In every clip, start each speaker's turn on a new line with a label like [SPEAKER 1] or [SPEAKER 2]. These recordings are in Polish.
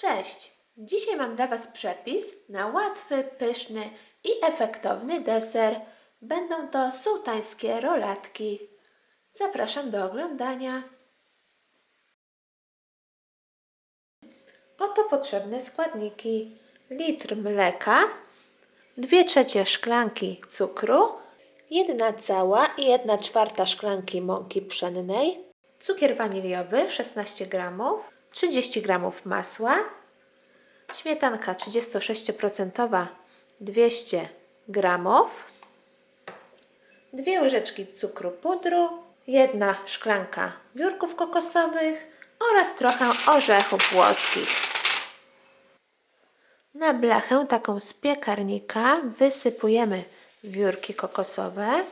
[SPEAKER 1] Cześć! Dzisiaj mam dla Was przepis na łatwy, pyszny i efektowny deser. Będą to sułtańskie rolatki. Zapraszam do oglądania. Oto potrzebne składniki. Litr mleka, 2 trzecie szklanki cukru, jedna cała i 1 czwarta szklanki mąki pszennej, cukier waniliowy 16 gramów, 30 gramów masła, śmietanka 36% 200 gramów, dwie łyżeczki cukru pudru, jedna szklanka biurków kokosowych oraz trochę orzechów włoskich. Na blachę taką z piekarnika wysypujemy wiórki kokosowe.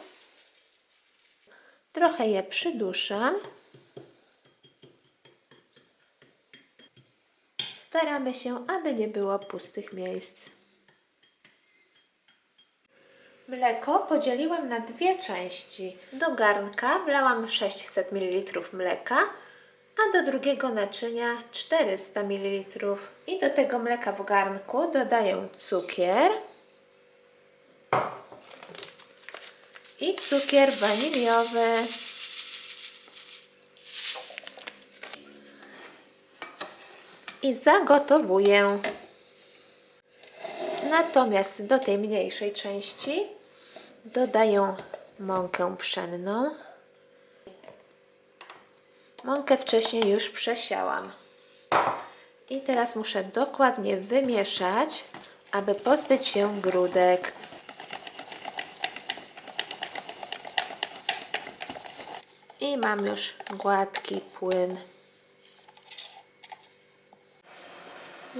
[SPEAKER 1] Trochę je przyduszam. Staramy się, aby nie było pustych miejsc. Mleko podzieliłam na dwie części. Do garnka wlałam 600 ml mleka, a do drugiego naczynia 400 ml. I do tego mleka w garnku dodaję cukier i cukier waniliowy. I zagotowuję. Natomiast do tej mniejszej części dodaję mąkę pszenną. Mąkę wcześniej już przesiałam. I teraz muszę dokładnie wymieszać, aby pozbyć się grudek. I mam już gładki płyn.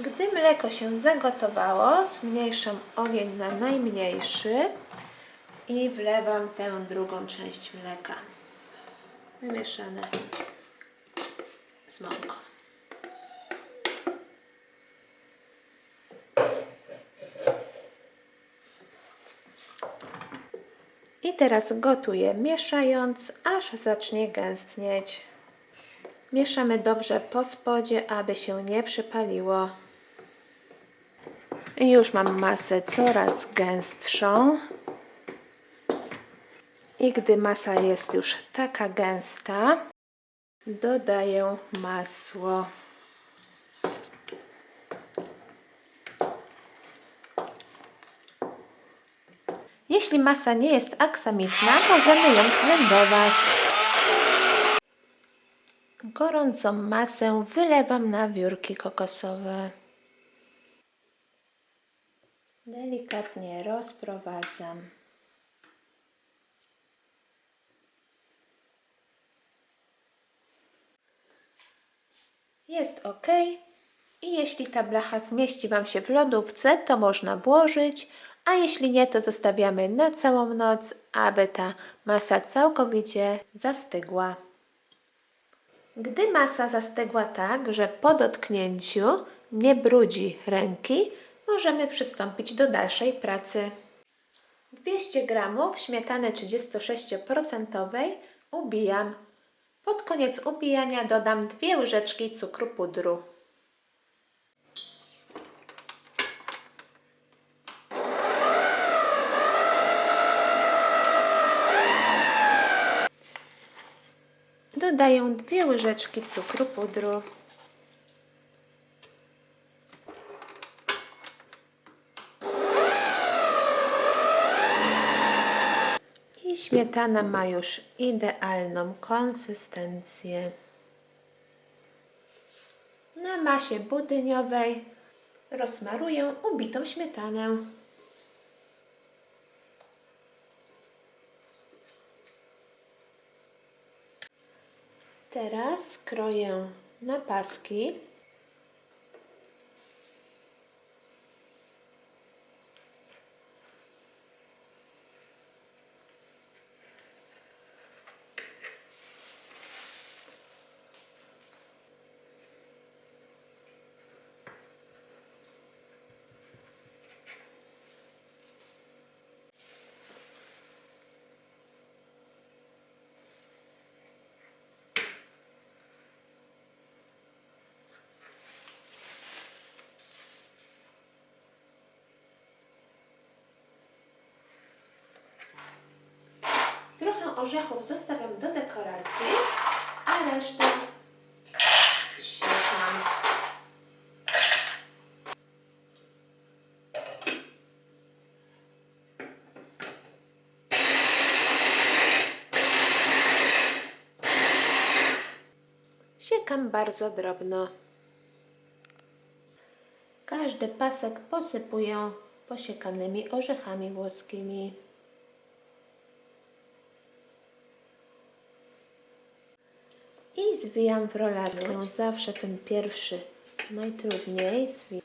[SPEAKER 1] Gdy mleko się zagotowało, zmniejszam ogień na najmniejszy i wlewam tę drugą część mleka. Wymieszane z mąką. I teraz gotuję, mieszając, aż zacznie gęstnieć. Mieszamy dobrze po spodzie, aby się nie przypaliło. I już mam masę coraz gęstszą. I gdy masa jest już taka gęsta, dodaję masło. Jeśli masa nie jest aksamitna, możemy ją zblendować. Gorącą masę wylewam na wiórki kokosowe. Delikatnie rozprowadzam. Jest ok. I jeśli ta blacha zmieści Wam się w lodówce, to można włożyć, a jeśli nie, to zostawiamy na całą noc, aby ta masa całkowicie zastygła. Gdy masa zastygła tak, że po dotknięciu nie brudzi ręki, możemy przystąpić do dalszej pracy. 200 g śmietany 36% ubijam. Pod koniec ubijania dodam dwie łyżeczki cukru pudru. Dodaję dwie łyżeczki cukru pudru. I śmietana ma już idealną konsystencję. Na masie budyniowej rozmaruję ubitą śmietanę. Teraz kroję na paski. Orzechów zostawiam do dekoracji, a resztę siekam. Siekam bardzo drobno. Każdy pasek posypuję posiekanymi orzechami włoskimi. I zwijam w rolatkę. Zawsze ten pierwszy najtrudniej zwi-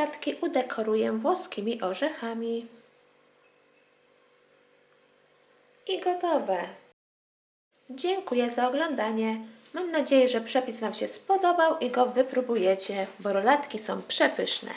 [SPEAKER 1] Rolatki udekoruję włoskimi orzechami. I gotowe. Dziękuję za oglądanie. Mam nadzieję, że przepis Wam się spodobał i go wypróbujecie, bo rolatki są przepyszne.